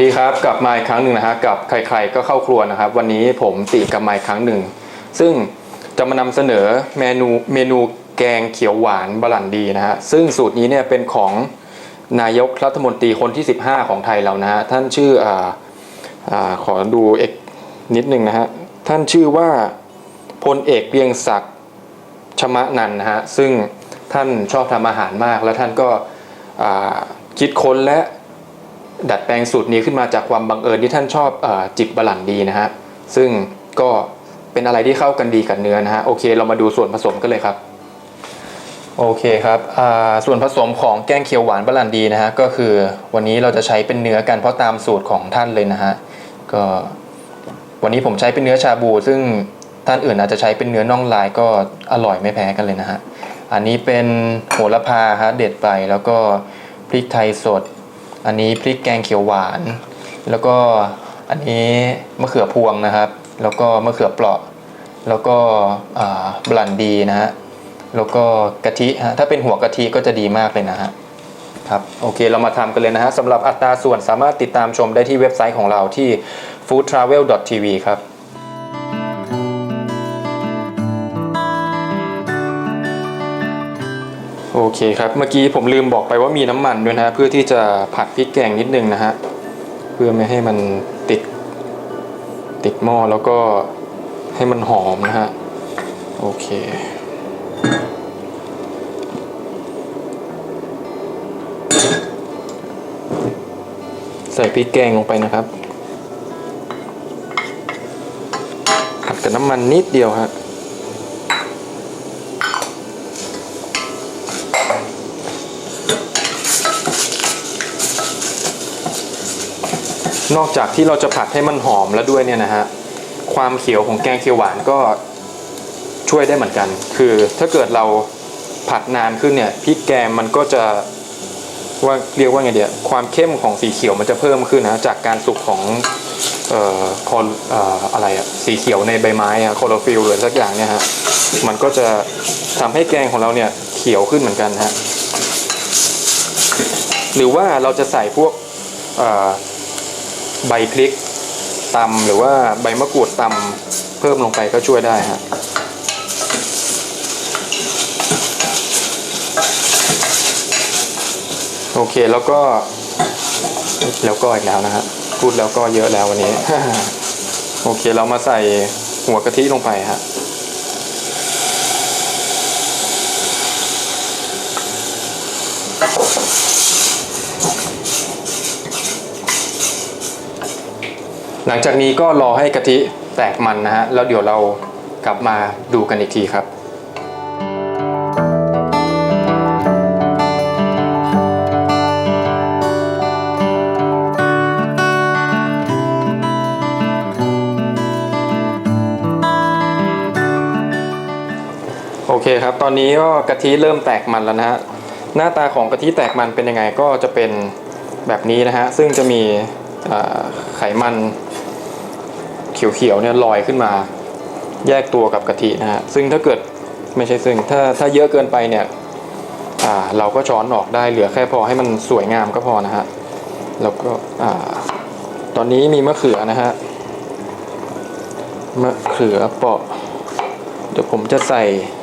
ดีครับกลับมาอีกครั้งหนึ่งนะฮะกับใครๆก็เข้าครัวนะครับ วันนี้ผมติกลับมาอีกครั้งหนึ่ง ซึ่งจะมานำเสนอเมนูเมนูแกงเขียวหวานบรันดีนะฮะซึ่งสูตรนี้เนี่ยเป็นของนายกรัฐมนตรีคนที่ 15 ของไทยเรานะฮะท่านชื่ออ่าอ่าขอดูเอกนิดนึงนะฮะท่านชื่อว่าพลเอกเกรียงศักดิ์ชมะนันนะฮะซึ่งท่านชอบทำอาหารมาก แล้วท่านก็คิดค้นและ ดัดแปลงสูตรนี้ขึ้นมาจากความบังเอิญที่ท่านชอบอจิบบะหลั่นดีนะฮะซึ่งก็เป็นอะไรที่เข้ากันดีกับเนื้อนะฮะโอเค เรามาดูส่วนผสมกันเลยครับโอเคครับส่วนผสมของแกงเขียวหวานบะหลั่นดีนะฮะก็คือวันนี้เราจะใช้เป็นเนื้อกันเพราะตามสูตรของท่านเลยนะฮะก็วันนี้ผมใช้เป็นเนื้อชาบู ซึ่งท่านอื่นอาจจะใช้เป็นเนื้อน่องลายก็อร่อยไม่แพ้กันเลยนะฮะอันนี้เป็นโหระพาฮะเด็ดไปแล้วก็พริกไทยสด อันนี้พริกแกงเขียวหวาน แล้วก็อันนี้มะเขือพวงนะครับ แล้วก็มะเขือเปราะ แล้วก็บลันดีนะฮะ แล้วก็กะทิฮะ ถ้าเป็นหัวกะทิก็จะดีมากเลยนะฮะ ครับ โอเค เรามาทำกันเลยนะฮะสำหรับอัตราส่วนสามารถติดตามชมได้ที่เว็บไซต์ของเราที่ foodtravel.tv ครับ โอเคครับ เมื่อกี้ผมลืมบอกไปว่ามีน้ำมันด้วยนะเพื่อที่จะผัดพริกแกงนิดนึงนะฮะ เพื่อไม่ให้มันติด ติดหม้อแล้วก็ให้มันหอมนะฮะ โอเคใส่พริกแกงลงไปนะครับผัดกับน้ำมันนิดเดียวฮะ นอกจากที่เราจะผัดให้มันหอมแล้วด้วยเนี่ยนะฮะความเขียวของแกงเขียวหวานก็ช่วยได้เหมือนกัน คือถ้าเกิดเราผัดนานขึ้นเนี่ยพริกแกงมันก็จะว่าเรียกว่าไงเดียความเข้มของสีเขียวมันจะเพิ่มขึ้นนะจากการสุกของเอ่อคอนเอ่ออะไรอะสีเขียวในใบไม้อะโคลอฟิลหรือสักอย่างเนี่ยฮะมันก็จะทำให้แกงของเราเนี่ยเขียวขึ้นเหมือนกันฮะหรือว่าเราจะใส่พวกเอ่อ ใบพริกตำหรือว่าใบมะกรูดตำเพิ่มลงไปก็ช่วยได้ฮะโอเคแล้วก็แล้วก็อีกแล้วนะฮะพูดแล้วก็เยอะแล้ววันนี้ โอเคเรามาใส่หัวกะทิลงไปฮะ หลังจากนี้ก็รอให้กะทิแตกมันนะฮะ แล้วเดี๋ยวเรากลับมาดูกันอีกทีครับโอเคครับ ตอนนี้ก็กะทิเริ่มแตกมันแล้วนะฮะ หน้าตาของกะทิแตกมันเป็นยังไงก็จะเป็นแบบนี้นะฮะ ซึ่งจะมี ไขมันเขียวๆเนี่ยลอยขึ้นมา แยกตัวกับกะทินะฮะซึ่งถ้าเกิดไม่ใช่ซึ่งถ้าถ้าเยอะเกินไปเนี่ยเราก็ช้อนออกได้เหลือแค่พอให้มันสวยงามก็พอนะฮะแล้วก็ตอนนี้มีมะเขือนะฮะมะเขือเปาะ เดี๋ยวผมจะใส่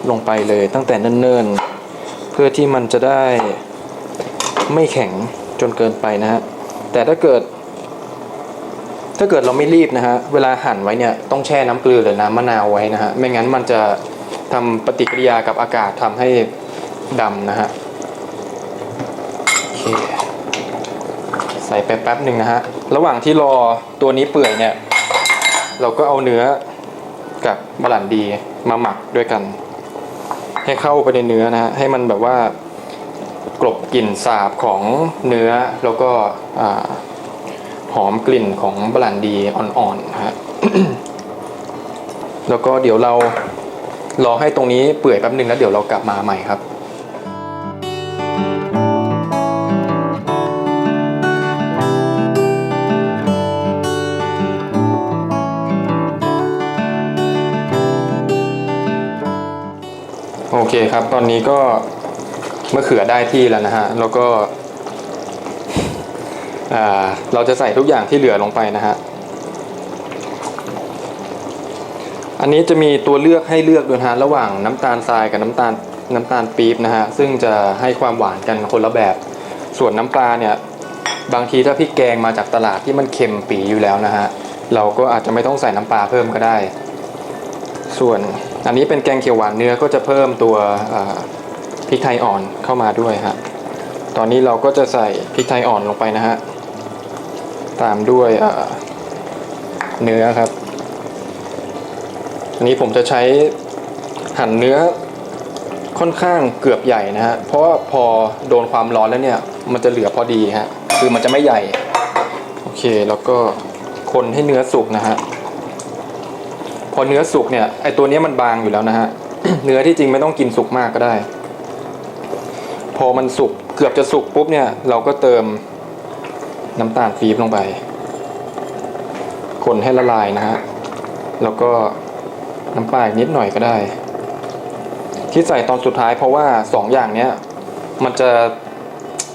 ลงไปเลยตั้งแต่เนิ่นๆ เพื่อที่มันจะได้ไม่แข็งจนเกินไปนะฮะแต่ถ้าเกิด ถ้าเกิดเราไม่รีบนะฮะเวลาหั่นไว้เนี่ยต้องแช่น้ำเกลือหรือน้ำมะนาวไว้นะฮะไม่งั้นมันจะทำปฏิกิริยากับอากาศทำให้ดำนะฮะโอเคใส่ไปแป๊บหนึ่งนะฮะระหว่างที่รอตัวนี้เปื่อยเนี่ย เราก็เอาเนื้อกับบลันดีมาหมักด้วยกัน ให้เข้าไปในเนื้อนะฮะให้มันแบบว่ากลบกลิ่นสาบของเนื้อแล้วก็อ่า หอมกลิ่นของบรันดีอ่อนๆนะฮะแล้วก็เดี๋ยวเรารอให้ตรงนี้เปื่อยแป๊บนึงแล้วเดี๋ยวเรากลับมาใหม่ครับโอเคครับ ตอนนี้ก็มะเขือได้ที่แล้วนะฮะ แล้วก็ เราจะใส่ทุกอย่างที่เหลือลงไปนะฮะอันนี้จะมีตัวเลือกให้เลือกด้วยฮะระหว่างน้ำตาลทรายกับน้ำตาลน้ำตาลปี๊บนะฮะซึ่งจะให้ความหวานกันคนละแบบ ส่วนน้ำปลาเนี่ยบางทีถ้าพริกแกงมาจากตลาดที่มันเค็มปีอยู่แล้วนะฮะเราก็อาจจะไม่ต้องใส่น้ำปลาเพิ่มก็ได้ ส่วนอันนี้เป็นแกงเขียวหวานเนื้อก็จะเพิ่มตัวพริกไทยอ่อนเข้ามาด้วยฮะตอนนี้เราก็จะใส่พริกไทยอ่อนลงไปนะฮะ ตามด้วยเนื้อครับ อันนี้ผมจะใช้หั่นเนื้อค่อนข้างเกือบใหญ่นะฮะ เพราะว่าพอโดนความร้อนแล้วเนี่ย มันจะเหลือพอดีฮะ คือมันจะไม่ใหญ่ โอเค แล้วก็คนให้เนื้อสุกนะฮะ พอเนื้อสุกเนี่ย ไอตัวเนี้ยมันบางอยู่แล้วนะฮะ เนื้อที่จริงไม่ต้องกินสุกมากก็ได้ พอมันสุกเกือบจะสุกปุ๊บเนี่ย เราก็เติม น้ำตาลปี๊บลงไป คนให้ละลายนะฮะ แล้วก็น้ำปลาอีกนิดหน่อยก็ได้ ที่ใส่ตอนสุดท้ายเพราะว่าสองอย่างเนี้ยมันจะ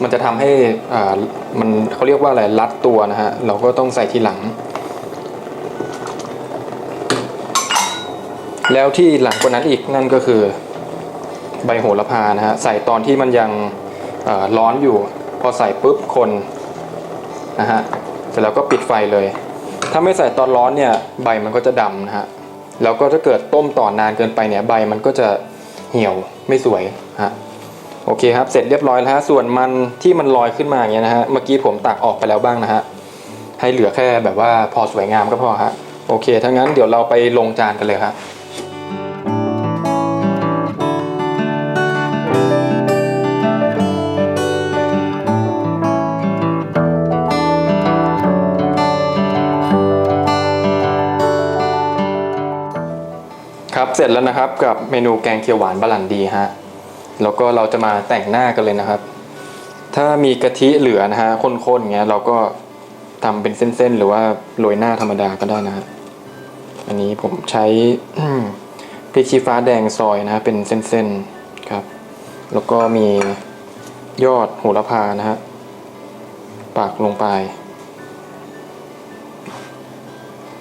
มันจะทำให้อ่ามันเขาเรียกว่าอะไรรัดตัวนะฮะ เราก็ต้องใส่ทีหลัง แล้วที่หลังกว่านั้นอีกนั่นก็คือใบโหระพานะฮะ ใส่ตอนที่มันยังร้อนอยู่ พอใส่ปุ๊บคน นะฮะเสร็จแล้วก็ปิดไฟเลย ถ้าไม่ใส่ตอนร้อนเนี่ยใบมันก็จะดำนะฮะแล้วก็ถ้าเกิดต้มต่อนานเกินไปเนี่ยใบมันก็จะเหี่ยวไม่สวยฮะโอเคครับเสร็จเรียบร้อยแล้วฮะส่วนมันที่มันลอยขึ้นมาอย่างเงี้ยนะฮะเมื่อกี้ผมตักออกไปแล้วบ้างนะฮะให้เหลือแค่แบบว่าพอสวยงามก็พอฮะโอเคถ้างั้นเดี๋ยวเราไปลงจานกันเลยครับ ครับเสร็จแล้วนะครับกับเมนูแกงเขียวหวานบาลันดีฮะแล้วก็เราจะมาแต่งหน้ากันเลยนะครับ ถ้ามีกะทิเหลือนะฮะข้นๆเงี้ยเราก็ทำเป็นเส้นๆ หรือว่าโรยหน้าธรรมดาก็ได้นะฮะอันนี้ผมใช้พริกชี้ฟ้าแดงซอยนะฮะเป็นเส้นๆครับ แล้วก็มียอดโหระพานะฮะปักลงไป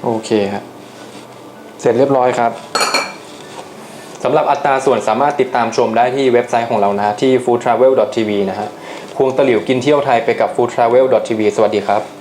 โอเคครับเสร็จเรียบร้อยครับ สำหรับอัตราส่วนสามารถติดตามชมได้ที่เว็บไซต์ของเรานะที่ foodtravel.tv นะฮะควงตะหลิวกินเที่ยวไทยไปกับ foodtravel.tv สวัสดีครับ